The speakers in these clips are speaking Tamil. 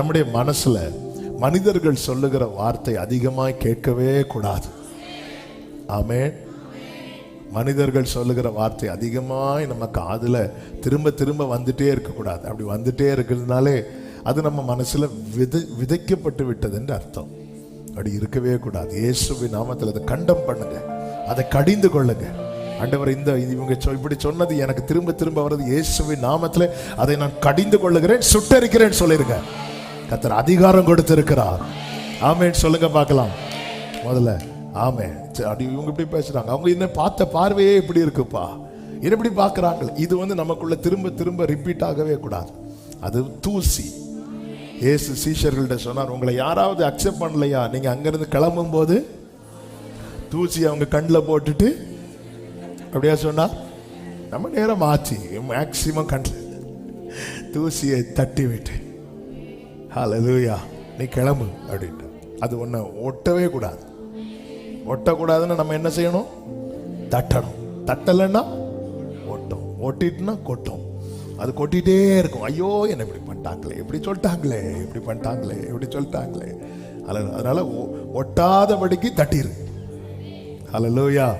நம்முடைய மனசுல மனிதர்கள் சொல்லுகிற வார்த்தை அதிகமாய் கேட்கவே கூடாது. ஆமே மனிதர்கள் சொல்லுகிற வார்த்தை அதிகமாய் நம்ம காதுல திரும்ப திரும்ப வந்துட்டே இருக்கக்கூடாது அப்படி வந்துட்டே இருக்கிறதுனாலே அது நம்ம மனசுல விதை விதைக்கப்பட்டு விட்டதுன்னு அர்த்தம். அப்படி இருக்கவே கூடாது. இயேசுவி நாமத்தில் அதை கண்டம் பண்ணுங்க. அதை கடிந்து கொள்ளுங்க. ஆண்டவர் இந்த இவங்க சொ- இப்படி சொன்னது எனக்கு திரும்ப திரும்ப வருது இயேசுவின் நாமத்தில். அதை நான் கடிந்து கொள்ளுகிறேன் சுட்டரிக்கிறேன்னு சொல்லியிருக்கேன் கத்தர் அதிகாரம் கொடுத்திருக்கிறார். ஆமேன்னு சொல்லுங்க பார்க்கலாம். முதல்ல ஆமே சரி, அப்படி இவங்க இப்படி பேசுறாங்க. அவங்க என்ன பார்த்த பார்வையே இப்படி இருக்குப்பா. என்ன இப்படி பார்க்குறாங்களே இது வந்து நமக்குள்ள திரும்ப திரும்ப ரிப்பீட் ஆகவே கூடாது. அது தூசி. ஏசு சீஷர்கள்ட்ட சொன்னார் உங்களை யாராவது அக்செப்ட் பண்ணலையா? நீங்க அங்கிருந்து கிளம்பும் போது தூசி அவங்க கண்ணில் போட்டுட்டு அப்படியா சொன்னா நம்ம நேரம் ஆச்சு. மேக்சிமம் கண்ணில் தூசியை தட்டி விட்டு ஹலலூயா நீ கிளம்பு அப்படின்ட்டு. அது ஒன்று ஒட்டவே கூடாது. ஒட்டக்கூடாதுன்னு நம்ம என்ன செய்யணும்? தட்டணும். தட்டலைன்னா ஒட்டும். ஒட்டிட்டுனா கொட்டும். அது கொட்டிகிட்டே இருக்கும். ஐயோ என்ன இப்படி பண்ணிட்டாங்களே இப்படி சொல்லிட்டாங்களே இப்படி பண்ணிட்டாங்களே இப்படி சொல்லிட்டாங்களே. அல அதனால் ஒ- ஒட்டாதபடிக்கு தட்டிரு. ஹலலூயா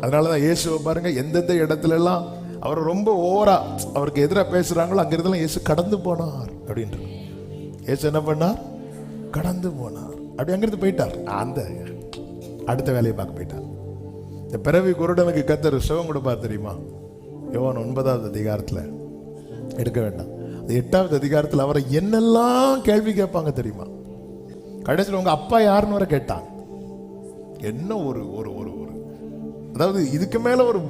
அதனால தான் இயேசுவை பாருங்கள் எந்தெந்த இடத்துலலாம் அவர் ரொம்ப ஓவரா அவருக்கு எதிராக பேசுகிறாங்களோ அங்கே இருந்தெல்லாம் இயேசு கடந்து போனார் அப்படின்ட்டு. ஏசு என்ன பண்ணார்? கடந்து போனார். அப்படி அங்கிருந்து போயிட்டார். அந்த அடுத்த வேலையை பார்க்க போயிட்டார். இந்த பிறவி குருடனுக்கு கத்தர் சுகம் கொடுப்பார் தெரியுமா? யோவான் ஒன்பதாவது அதிகாரத்தில். எடுக்க வேண்டாம். அந்த எட்டாவது அதிகாரத்தில் அவரை என்னெல்லாம் கேள்வி கேட்பாங்க தெரியுமா? கடைசியில் உங்கள் அப்பா யாருன்னு வர கேட்டான் என்ன ஒரு ஒரு ஒரு ஒரு. அதாவது இதுக்கு மேலே ஒரு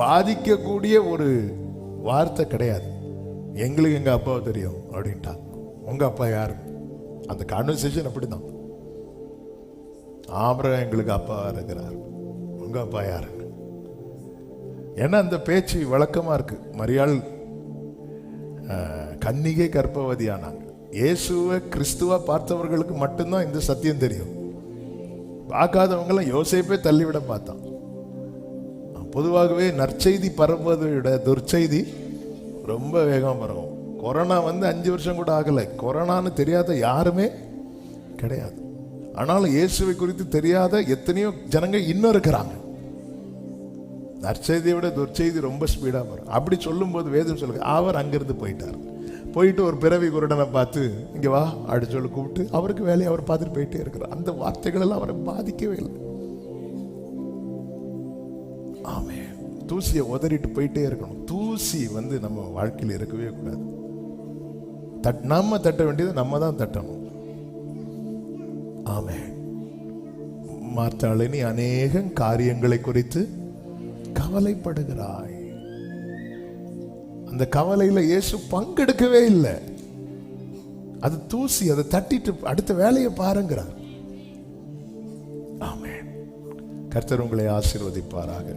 பாதிக்கக்கூடிய ஒரு வார்த்தை கிடையாது. எங்களுக்கு எங்கள் அப்பாவை தெரியும் அப்படின்ட்டான் உங்கள் அப்பா யாரு? அந்த கான்வர்சேஷன் அப்படிதான் ஆபரம் எங்களுக்கு அப்பா இருக்கிறார். உங்கள் அப்பா யார்? ஏன்னா அந்த பேச்சு வழக்கமாக இருக்கு. மரியாள் கன்னிகை கர்ப்பவதியானாங்க. இயேசுவை கிறிஸ்துவாக பார்த்தவர்களுக்கு மட்டும்தான் இந்த சத்தியம் தெரியும். பார்க்காதவங்களாம் யோசிப்பே தள்ளிவிட பார்த்தான். பொதுவாகவே நற்செய்தி பரவுவதை விட துர்ச்செய்தி ரொம்ப வேகமாக பரவும். கொரோனா வந்து அஞ்சு வருஷம் கூட ஆகலை. கொரோனான்னு தெரியாத யாருமே கிடையாது. ஆனாலும் இயேசுவை குறித்து தெரியாத எத்தனையோ ஜனங்க இன்னும் இருக்கிறாங்க. நற்செய்தியை விட துர்ச்செய்தி ரொம்ப ஸ்பீடாக வரும். அப்படி சொல்லும்போது வேதம் சொல்லுங்க அவர் அங்கிருந்து போயிட்டார். போயிட்டு ஒரு பிறவி குருடனை பார்த்து இங்கே வா அப்படி சொல்லி கூப்பிட்டு அவருக்கு வேலையை அவர் பார்த்துட்டு போயிட்டே இருக்கிறார். அந்த வார்த்தைகள் எல்லாம் அவரை பாதிக்கவே இல்லை. ஆமே தூசியை உதறிட்டு போயிட்டே இருக்கணும். தூசி வந்து நம்ம வாழ்க்கையில் இருக்கவே கூடாது. தட் நம்ம தட்ட வேண்டியது நம்ம தான் தட்டணும். ஆமே மாற்றாளே நீ அநேக காரியங்களை குறித்து கவலைப்படுகிறாய். அந்த கவலையில இயேசு பங்கெடுக்கவே இல்லை. அது தூசி அதை தட்டிட்டு அடுத்த வேலையை பாருங்கிறார். ஆமே கர்த்தர் உங்களை ஆசீர்வதிப்பாராக.